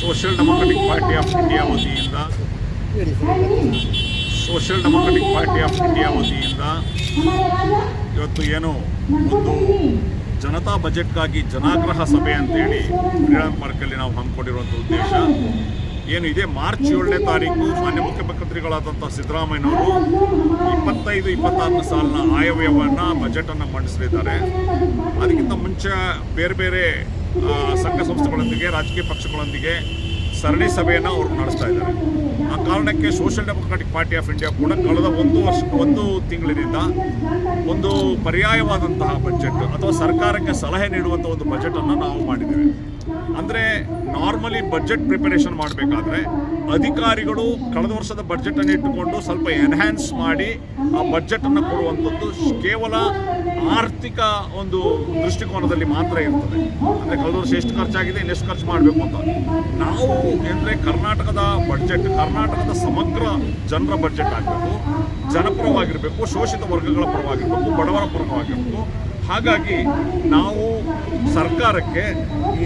Social democratic party of India ವತಿಯಿಂದ. Social democratic party of India ವತಿಯಿಂದ. ಇವತ್ತು ಏನು? ಒಂದು ಜನತಾ ಬಜೆಟ್ಗಾಗಿ ಜನಾಗ್ರಹ ಸಭೆ ಅಂತೇಳಿ ಫ್ರೀಡಮ್ ಪಾರ್ಕಲ್ಲಿ ನಾವು ಹಮ್ಮಿಕೊಂಡಿರುವಂಥ ಉದ್ದೇಶ. ಏನು ಇದೆ ಮಾರ್ಚ್ ಏಳನೇ ತಾರೀಕು ಮಾನ್ಯ ಮುಖ್ಯಮಂತ್ರಿಗಳಾದಂಥ ಸಿದ್ದರಾಮಯ್ಯನವರು ಇಪ್ಪತ್ತೈದು, ಇಪ್ಪತ್ತಾರನೇ ಸಾಲಿನ ಆಯವ್ಯವನ್ನು ಬಜೆಟನ್ನು ಮಂಡಿಸಲಿದ್ದಾರೆ. ಅದಕ್ಕಿಂತ ಮುಂಚೆ ಬೇರೆ ಬೇರೆ ಸಂಘ ಸಂಸ್ಥೆಗಳೊಂದಿಗೆ, ರಾಜಕೀಯ ಪಕ್ಷಗಳೊಂದಿಗೆ ಸರಣಿ ಸಭೆಯನ್ನು ಅವರು ನಡೆಸ್ತಾ ಇದ್ದಾರೆ. ಆ ಕಾರಣಕ್ಕೆ social democratic party of India ಕೂಡ ಕಳೆದ ಒಂದು ವರ್ಷ, ಒಂದು ತಿಂಗಳಿನಿಂದ ಒಂದು ಪರ್ಯಾಯವಾದಂತಹ ಬಜೆಟ್ ಅಥವಾ ಸರ್ಕಾರಕ್ಕೆ ಸಲಹೆ ನೀಡುವಂಥ ಒಂದು ಬಜೆಟನ್ನು ನಾವು ಮಾಡಿದ್ದೇವೆ. ಅಂದರೆ ನಾರ್ಮಲಿ ಬಜೆಟ್ ಪ್ರಿಪರೇಷನ್ ಮಾಡಬೇಕಾದ್ರೆ ಅಧಿಕಾರಿಗಳು ಕಳೆದ ವರ್ಷದ ಬಜೆಟನ್ನು ಇಟ್ಟುಕೊಂಡು ಸ್ವಲ್ಪ ಎನ್ಹ್ಯಾನ್ಸ್ ಮಾಡಿ ಆ ಬಜೆಟನ್ನು ಕೊಡುವಂಥದ್ದು ಕೇವಲ ಆರ್ಥಿಕ ಒಂದು ದೃಷ್ಟಿಕೋನದಲ್ಲಿ ಮಾತ್ರ ಇರ್ತದೆ. ಅಂದರೆ ಕಳೆದ ವರ್ಷ ಎಷ್ಟು ಖರ್ಚಾಗಿದೆ, ಇನ್ನೆಷ್ಟು ಖರ್ಚು ಮಾಡಬೇಕು ಅಂತ. ನಾವು ಅಂದರೆ ಕರ್ನಾಟಕದ ಬಡ್ಜೆಟ್ ಕರ್ನಾಟಕದ ಸಮಗ್ರ ಜನರ ಬಡ್ಜೆಟ್ ಆಗಬೇಕು, ಜನಪರವಾಗಿರಬೇಕು, ಶೋಷಿತ ವರ್ಗಗಳ ಪರವಾಗಿರಬೇಕು, ಬಡವರ ಪರವಾಗಿರಬೇಕು. ಹಾಗಾಗಿ ನಾವು ಸರ್ಕಾರಕ್ಕೆ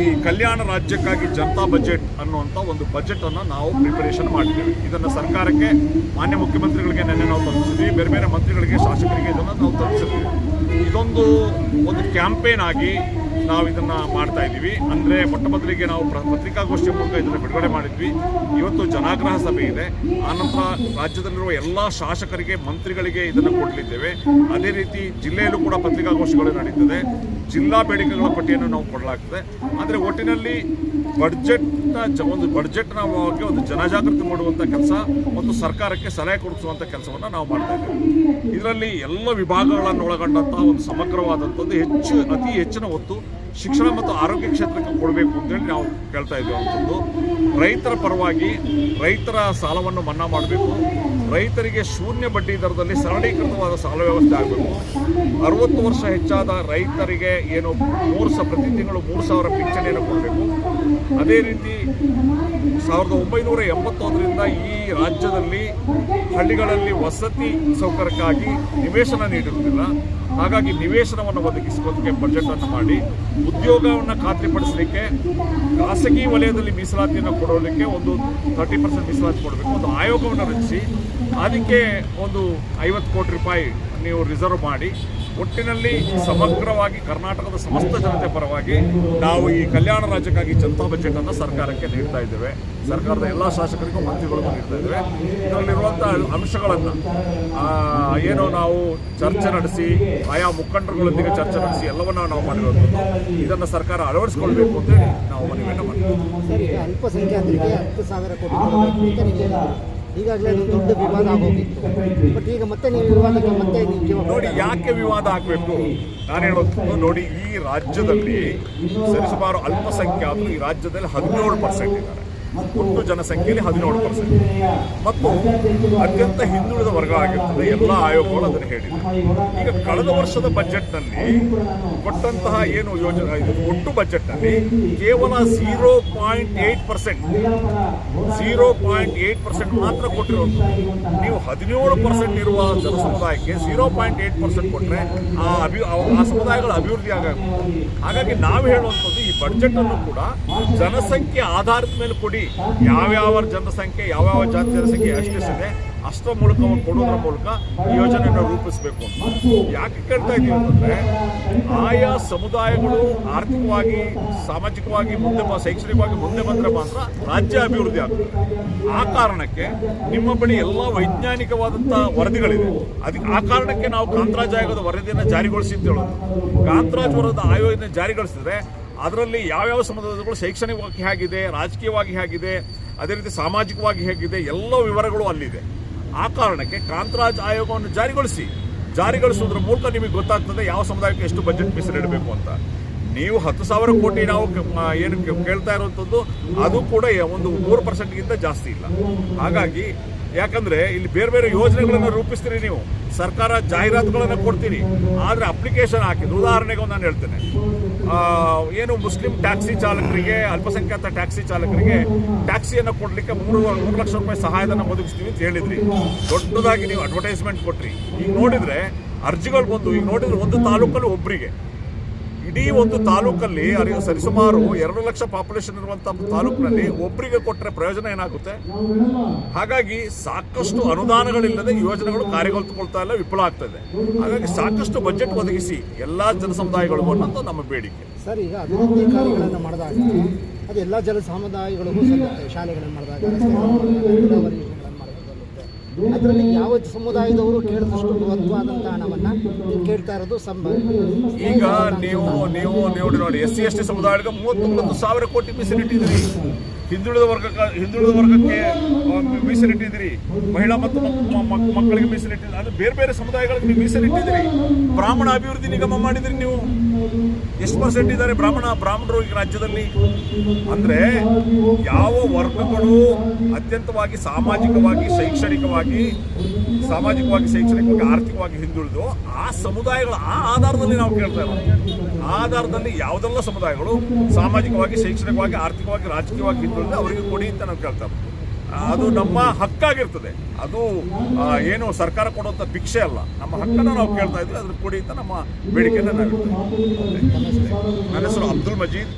ಈ ಕಲ್ಯಾಣ ರಾಜ್ಯಕ್ಕಾಗಿ ಜನತಾ ಬಜೆಟ್ ಅನ್ನುವಂಥ ಒಂದು ಬಜೆಟನ್ನು ನಾವು ಪ್ರಿಪರೇಷನ್ ಮಾಡಿದ್ದೇವೆ ಇದನ್ನು ಸರ್ಕಾರಕ್ಕೆ ಮಾನ್ಯ ಮುಖ್ಯಮಂತ್ರಿಗಳಿಗೆ ನೆನ್ನೆ ನಾವು ತಲುಪಿಸಿದ್ವಿ. ಬೇರೆ ಬೇರೆ ಮಂತ್ರಿಗಳಿಗೆ, ಶಾಸಕರಿಗೆ ಇದನ್ನು ನಾವು ತಲುಪಿಸಿದ್ವಿ. ಇದೊಂದು ಒಂದು ಕ್ಯಾಂಪೇನ್ ಆಗಿ ನಾವು ಇದನ್ನು ಮಾಡ್ತಾ ಇದ್ದೀವಿ. ಅಂದರೆ ಮೊಟ್ಟ ಮೊದಲಿಗೆ ನಾವು ಪತ್ರಿಕಾಗೋಷ್ಠಿ ಮೂಲಕ ಇದನ್ನು ಬಿಡುಗಡೆ ಮಾಡಿದ್ವಿ. ಇವತ್ತು ಜನಾಗ್ರಹ ಸಭೆ ಇದೆ. ಆನಂತರ ರಾಜ್ಯದಲ್ಲಿರುವ ಎಲ್ಲ ಶಾಸಕರಿಗೆ, ಮಂತ್ರಿಗಳಿಗೆ ಇದನ್ನು ಕೊಡಲಿದ್ದೇವೆ. ಅದೇ ರೀತಿ ಜಿಲ್ಲೆಯಲ್ಲೂ ಕೂಡ ಪತ್ರಿಕಾಗೋಷ್ಠಿಗಳು ನಡೀತದೆ. ಜಿಲ್ಲಾ ಬೇಡಿಕೆಗಳ ಪಟ್ಟಿಯನ್ನು ನಾವು ಕೊಡಲಾಗ್ತದೆ. ಆದರೆ ಒಟ್ಟಿನಲ್ಲಿ ಬಡ್ಜೆಟ್ನ ಒಂದು ಬಡ್ಜೆಟ್ನ ಬಗ್ಗೆ ಒಂದು ಜನಜಾಗೃತಿ ಮಾಡುವಂಥ ಕೆಲಸ ಮತ್ತು ಸರ್ಕಾರಕ್ಕೆ ಸಲಹೆ ಕೊಡಿಸುವಂಥ ಕೆಲಸವನ್ನು ನಾವು ಮಾಡ್ತಾ ಇದ್ದೇವೆ. ಇದರಲ್ಲಿ ಎಲ್ಲ ವಿಭಾಗಗಳನ್ನು ಒಳಗೊಂಡಂತಹ ಒಂದು ಸಮಗ್ರವಾದಂಥದ್ದು ಹೆಚ್ಚು, ಅತಿ ಹೆಚ್ಚಿನ ಒತ್ತು ಶಿಕ್ಷಣ ಮತ್ತು ಆರೋಗ್ಯ ಕ್ಷೇತ್ರಕ್ಕೆ ಕೊಡಬೇಕು ಅಂತೇಳಿ ನಾವು ಕೇಳ್ತಾ ಇದ್ದೇವಂಥದ್ದು ರೈತರ ಪರವಾಗಿ ರೈತರ ಸಾಲವನ್ನು ಮನ್ನಾ ಮಾಡಬೇಕು. ರೈತರಿಗೆ ಶೂನ್ಯ ಬಡ್ಡಿ ದರದಲ್ಲಿ ಸರಳೀಕೃತವಾದ ಸಾಲ ವ್ಯವಸ್ಥೆ ಆಗಬೇಕು. ಅರವತ್ತು ವರ್ಷ ಹೆಚ್ಚಾದ ರೈತರಿಗೆ ಏನು ಮೂರು ಸಾವಿರ ಪ್ರತಿ ತಿಂಗಳು ಮೂರು ಸಾವಿರ ಪಿಂಚಣಿಯನ್ನು ಕೊಡಬೇಕು. ಅದೇ ರೀತಿ ಸಾವಿರದ ಒಂಬೈನೂರ ಎಂಬತ್ತೊಂದರಿಂದ ಈ ರಾಜ್ಯದಲ್ಲಿ ಹಳ್ಳಿಗಳಲ್ಲಿ ವಸತಿ ಸೌಕರ್ಯಕ್ಕಾಗಿ ನಿವೇಶನ ನೀಡಿರುವುದಿಲ್ಲ. ಹಾಗಾಗಿ ನಿವೇಶನವನ್ನು ಒದಗಿಸುವುದಕ್ಕೆ ಬಜೆಟನ್ನು ಮಾಡಿ ಉದ್ಯೋಗವನ್ನು ಖಾತ್ರಿಪಡಿಸಲಿಕ್ಕೆ ಖಾಸಗಿ ವಲಯದಲ್ಲಿ ಮೀಸಲಾತಿಯನ್ನು ಕೊಡೋದಕ್ಕೆ ಒಂದು ತರ್ಟಿ ಪರ್ಸೆಂಟ್ ಮೀಸಲಾತಿ ಕೊಡಬೇಕು. ಒಂದು ಆಯೋಗವನ್ನು ರಚಿಸಿ, ಅದಕ್ಕೆ ಒಂದು ಐವತ್ತು ಕೋಟಿ ರೂಪಾಯಿ ನೀವು ರಿಸರ್ವ್ ಮಾಡಿ ಒಟ್ಟಿನಲ್ಲಿ ಸಮಗ್ರವಾಗಿ ಕರ್ನಾಟಕದ ಸಮಸ್ತ ಜನತೆ ಪರವಾಗಿ ನಾವು ಈ ಕಲ್ಯಾಣ ರಾಜ್ಯಕ್ಕಾಗಿ ಜನತಾ ಬಜೆಟನ್ನು ಸರ್ಕಾರಕ್ಕೆ ನೀಡ್ತಾ ಇದ್ದೇವೆ. ಸರ್ಕಾರದ ಎಲ್ಲ ಶಾಸಕರಿಗೂ ಮಂತ್ರಿಗಳಿಗೂ ನೀಡ್ತಾ ಇದ್ದೇವೆ. ಇದರಲ್ಲಿರುವಂಥ ಅಂಶಗಳನ್ನು ಏನು ನಾವು ಚರ್ಚೆ ನಡೆಸಿ, ಆಯಾ ಮುಖಂಡರುಗಳೊಂದಿಗೆ ಚರ್ಚೆ ನಡೆಸಿ ಎಲ್ಲವನ್ನ ನಾವು ಮಾಡಿರೋದು. ಇದನ್ನು ಸರ್ಕಾರ ಅಳವಡಿಸಿಕೊಳ್ಬೇಕು ಅಂತೇಳಿ ನಾವು ಮನವಿಯನ್ನು ಮಾಡ್ತೀವಿ. ಈಗಾಗಲೇ ದೊಡ್ಡ ವಿವಾದ ಆಗೋಗಿತ್ತು. ಬಟ್ ಈಗ ಮತ್ತೆ ನೀವು ವಿವಾದಕ್ಕೆ ಮತ್ತೆ ನೀವು ನೋಡಿ ಯಾಕೆ ವಿವಾದ ಆಗಬೇಕು? ನಾನು ಹೇಳೋದು ನೋಡಿ ಈ ರಾಜ್ಯದಲ್ಲಿ ಸರಿಸುಮಾರು ಅಲ್ಪಸಂಖ್ಯಾತರು ಈ ರಾಜ್ಯದಲ್ಲಿ ಹದಿನೇಳು ಪರ್ಸೆಂಟ್ ಇದ್ದಾರೆ. ಒಟ್ಟು ಜನಸಂಖ್ಯೆಯಲ್ಲಿ ಹದಿನೇಳು ಪರ್ಸೆಂಟ್ ಮತ್ತು ಅತ್ಯಂತ ಹಿಂದುಳಿದ ವರ್ಗ ಆಗಿರ್ತದೆ ಎಲ್ಲ ಆಯೋಗಗಳು ಅದನ್ನು ಹೇಳಿದೆ ಈಗ ಕಳೆದ ವರ್ಷದ ಬಜೆಟ್ನಲ್ಲಿ ಕೊಟ್ಟಂತಹ ಏನು ಯೋಜನೆ ಒಟ್ಟು ಬಜೆಟ್ನಲ್ಲಿ ಕೇವಲ zero point eight percent zero point eight percent ಮಾತ್ರ ಕೊಟ್ಟಿರೋದು. ನೀವು ಹದಿನೇಳು ಪರ್ಸೆಂಟ್ ಇರುವ ಜನ ಸಮುದಾಯಕ್ಕೆ ಝೀರೋ ಪಾಯಿಂಟ್ ಏಯ್ಟ್ ಪರ್ಸೆಂಟ್ ಕೊಟ್ಟರೆ ಆ ಅಭಿ ಆ ಸಮುದಾಯಗಳು ಸಮುದಾಯಗಳ ಅಭಿವೃದ್ಧಿ ಆಗಬೇಕು. ಹಾಗಾಗಿ ನಾವು ಹೇಳುವಂಥದ್ದು ಈ ಬಜೆಟ್ ಅನ್ನು ಕೂಡ ಜನಸಂಖ್ಯೆ ಆಧಾರದ ಮೇಲೆ ಕೊಡಿ ಯಾವ್ಯಾವ ಜನಸಂಖ್ಯೆ, ಯಾವ್ಯಾವ ಜಾತಿ ಜನಸಂಖ್ಯೆ ಎಷ್ಟೆಷ್ಟಿದೆ ಅಷ್ಟರ ಮೂಲಕ ಅವ್ರು ಕೊಡೋದ್ರ ಮೂಲಕ ಈ ಯೋಜನೆಯನ್ನು ರೂಪಿಸಬೇಕು ಯಾಕೆ ಕೇಳ್ತಾ ಇದ್ದೀವಿ ಅಂತಂದ್ರೆ, ಆಯಾ ಸಮುದಾಯಗಳು ಆರ್ಥಿಕವಾಗಿ, ಸಾಮಾಜಿಕವಾಗಿ ಮುಂದೆ ಬ, ಶೈಕ್ಷಣಿಕವಾಗಿ ಮುಂದೆ ಬಂದರೆ ಮಾತ್ರ ರಾಜ್ಯ ಅಭಿವೃದ್ಧಿ ಆಗುತ್ತೆ. ಆ ಕಾರಣಕ್ಕೆ ನಿಮ್ಮ ಬಳಿ ಎಲ್ಲ ವೈಜ್ಞಾನಿಕವಾದಂಥ ವರದಿಗಳಿವೆ ಅದಕ್ಕೆ ಆ ಕಾರಣಕ್ಕೆ ನಾವು ಕಾಂತರಾಜ್ ಆಯೋಗದ ವರದಿಯನ್ನು ಜಾರಿಗೊಳಿಸಿ ಅಂತ ಹೇಳೋದು. ಕಾಂತರಾಜ್ ವರದ ಜಾರಿಗೊಳಿಸಿದ್ರೆ ಅದರಲ್ಲಿ ಯಾವ್ಯಾವ ಸಮುದಾಯಗಳು ಶೈಕ್ಷಣಿಕವಾಗಿ ಹೇಗಿದೆ, ರಾಜಕೀಯವಾಗಿ ಹೇಗಿದೆ, ಅದೇ ರೀತಿ ಸಾಮಾಜಿಕವಾಗಿ ಹೇಗಿದೆ, ಎಲ್ಲ ವಿವರಗಳು ಅಲ್ಲಿದೆ. ಆ ಕಾರಣಕ್ಕೆ ಕಾಂತರಾಜ್ ಆಯೋಗವನ್ನು ಜಾರಿಗೊಳಿಸಿ. ಜಾರಿಗೊಳಿಸುವುದರ ಮೂಲಕ ನಿಮಗೆ ಗೊತ್ತಾಗ್ತದೆ ಯಾವ ಸಮುದಾಯಕ್ಕೆ ಎಷ್ಟು ಬಜೆಟ್ ಮೀಸಲಿಡಬೇಕು ಅಂತ. ನೀವು ಹತ್ತು ಸಾವಿರ ಕೋಟಿ ನಾವು ಏನು ಕೇಳ್ತಾ ಇರುವಂಥದ್ದು, ಅದು ಕೂಡ ಒಂದು ಮೂರು ಪರ್ಸೆಂಟ್ಗಿಂತ ಜಾಸ್ತಿ ಇಲ್ಲ. ಹಾಗಾಗಿ, ಯಾಕಂದ್ರೆ ಇಲ್ಲಿ ಬೇರೆ ಬೇರೆ ಯೋಜನೆಗಳನ್ನು ರೂಪಿಸ್ತೀರಿ ನೀವು. ಸರ್ಕಾರ ಜಾಹೀರಾತುಗಳನ್ನು ಕೊಡ್ತೀರಿ ಆದರೆ ಅಪ್ಲಿಕೇಶನ್ ಹಾಕಿದ್ರು ಉದಾಹರಣೆಗೆ ಒಂದು ನಾನು ಹೇಳ್ತೇನೆ. ಏನು ಮುಸ್ಲಿಂ ಟ್ಯಾಕ್ಸಿ ಚಾಲಕರಿಗೆ, ಅಲ್ಪಸಂಖ್ಯಾತ ಟ್ಯಾಕ್ಸಿ ಚಾಲಕರಿಗೆ ಟ್ಯಾಕ್ಸಿಯನ್ನು ಕೊಡಲಿಕ್ಕೆ ಮೂರು ಮೂರು ಲಕ್ಷ ರೂಪಾಯಿ ಸಹಾಯಧನ ಒದಗಿಸ್ತೀವಿ ಅಂತ ಹೇಳಿದ್ರಿ. ದೊಡ್ಡದಾಗಿ ನೀವು ಅಡ್ವರ್ಟೈಸ್ಮೆಂಟ್ ಕೊಟ್ರಿ. ಈಗ ನೋಡಿದ್ರೆ, ಅರ್ಜಿಗಳು ಬಂದು, ಈಗ ನೋಡಿದ್ರೆ ಒಂದು ತಾಲೂಕಲ್ಲಿ ಒಬ್ಬರಿಗೆ ಇಡೀ ಒಂದು ತಾಲೂಕಲ್ಲಿ ಅರಿ- ಸರಿಸುಮಾರು ಎರಡು ಲಕ್ಷ ಪಾಪ್ಯುಲೇಷನ್ ಇರುವಂತ ತಾಲೂಕಿನಲ್ಲಿ ಒಬ್ಬರಿಗೆ ಕೊಟ್ಟರೆ ಪ್ರಯೋಜನ ಏನಾಗುತ್ತೆ? ಹಾಗಾಗಿ ಸಾಕಷ್ಟು ಅನುದಾನಗಳಿಲ್ಲದೆ ಯೋಜನೆಗಳು ಕಾರ್ಯಗತಗೊಳ್ತಾ ಇಲ್ಲ, ವಿಫಲ ಆಗ್ತಾ ಇದೆ. ಹಾಗಾಗಿ ಸಾಕಷ್ಟು ಬಜೆಟ್ ಒದಗಿಸಿ ಎಲ್ಲಾ ಜನ ಸಮುದಾಯಗಳು ಅನ್ನೋದು ನಮ್ಮ ಬೇಡಿಕೆ. ಸರ್, ಈಗ ಅಭಿವೃದ್ಧಿ ಕಾರ್ಯಗಳನ್ನು ಮಾಡಿದಾಗ, ಅದು ಎಲ್ಲ ಜನ ಸಮುದಾಯಗಳಿಗೂ ಶಾಲೆಗಳನ್ನು ಮಾಡಿದಾಗ ರಸ್ತೆಗಳನ್ನು ಮಾಡಿದಾಗ ನೀರಾವರಿ ಯೋಜನೆಗಳನ್ನು ಮಾಡಿದಾಗ ಸಲ್ಲುತ್ತೆ ಅದರಲ್ಲಿ ಯಾವ ಸಮುದಾಯದವರು ಕೇಳಿದಷ್ಟು ಮಹತ್ವವಾದಂತಹ ಹಣವನ್ನು ಕೇಳ್ತಾ ಇರೋದು ಸಂಬಂಧ ಈಗ ನೀವು ನೀವು ನೋಡಿ ನೋಡಿ, ಎಸ್ ಸಿ, ಎಸ್ ಟಿ ಸಮುದಾಯಕ್ಕೆ ಮೂವತ್ತೊಂಬತ್ತು ಸಾವಿರ ಕೋಟಿ ಮೀಸಲಿಟ್ಟಿದ್ದೀರಿ ಹಿಂದುಳಿದ ವರ್ಗಕ್ಕೆ ಹಿಂದುಳಿದ ವರ್ಗಕ್ಕೆ ಮೀಸಲಿಟ್ಟಿದ್ದೀರಿ. ಮಹಿಳಾ ಮತ್ತು ಮಕ್- ಮಕ್- ಮಕ್ಕಳಿಗೆ ಮೀಸಲಿಟ್ಟಿದ್ದೀರಿ. ಅದು ಬೇರೆ ಬೇರೆ ಸಮುದಾಯಗಳಿಗೆ ನೀವು ಮೀಸಲಿಟ್ಟಿದ್ದೀರಿ. ಬ್ರಾಹ್ಮಣ ಅಭಿವೃದ್ಧಿ ನಿಗಮ ಮಾಡಿದ್ರಿ ನೀವು. ಎಷ್ಟು ಪರ್ಸೆಂಟ್ ಇದ್ದಾರೆ ಬ್ರಾಹ್ಮಣ, ಬ್ರಾಹ್ಮಣರು ಈ ರಾಜ್ಯದಲ್ಲಿ? ಅಂದ್ರೆ ಯಾವ ವರ್ಗಗಳು ಅತ್ಯಂತವಾಗಿ ಸಾಮಾಜಿಕವಾಗಿ, ಶೈಕ್ಷಣಿಕವಾಗಿ ಸಾಮಾಜಿಕವಾಗಿ, ಶೈಕ್ಷಣಿಕವಾಗಿ, ಆರ್ಥಿಕವಾಗಿ ಹಿಂದುಳಿದು ಆ ಸಮುದಾಯಗಳ, ಆ ಆಧಾರದಲ್ಲಿ ನಾವು ಕೇಳ್ತಾ ಇರೋದು. ಆ ಆಧಾರದಲ್ಲಿ ಯಾವುದೆಲ್ಲ ಸಮುದಾಯಗಳು ಸಾಮಾಜಿಕವಾಗಿ, ಶೈಕ್ಷಣಿಕವಾಗಿ, ಆರ್ಥಿಕವಾಗಿ, ರಾಜಕೀಯವಾಗಿ ಹಿಂದುಳಿದು ಅವರಿಗೆ ಕೊಡಿ ಅಂತ ನಾವು ಕೇಳ್ತಾ ಅದು ನಮ್ಮ ಹಕ್ಕಾಗಿರ್ತದೆ. ಅದು ಏನು ಸರ್ಕಾರ ಕೊಡುವಂತ ಭಿಕ್ಷೆ ಅಲ್ಲ. ನಮ್ಮ ಹಕ್ಕನ್ನು ನಾವು ಕೇಳ್ತಾ ಇದ್ವಿ ಅದ್ರ ಕೊಡಿ ಅಂತ ನಮ್ಮ ಬೇಡಿಕೆಯನ್ನು ನಾವು. ನನ್ನ ಹೆಸರು ಅಬ್ದುಲ್ ಮಜೀದ್.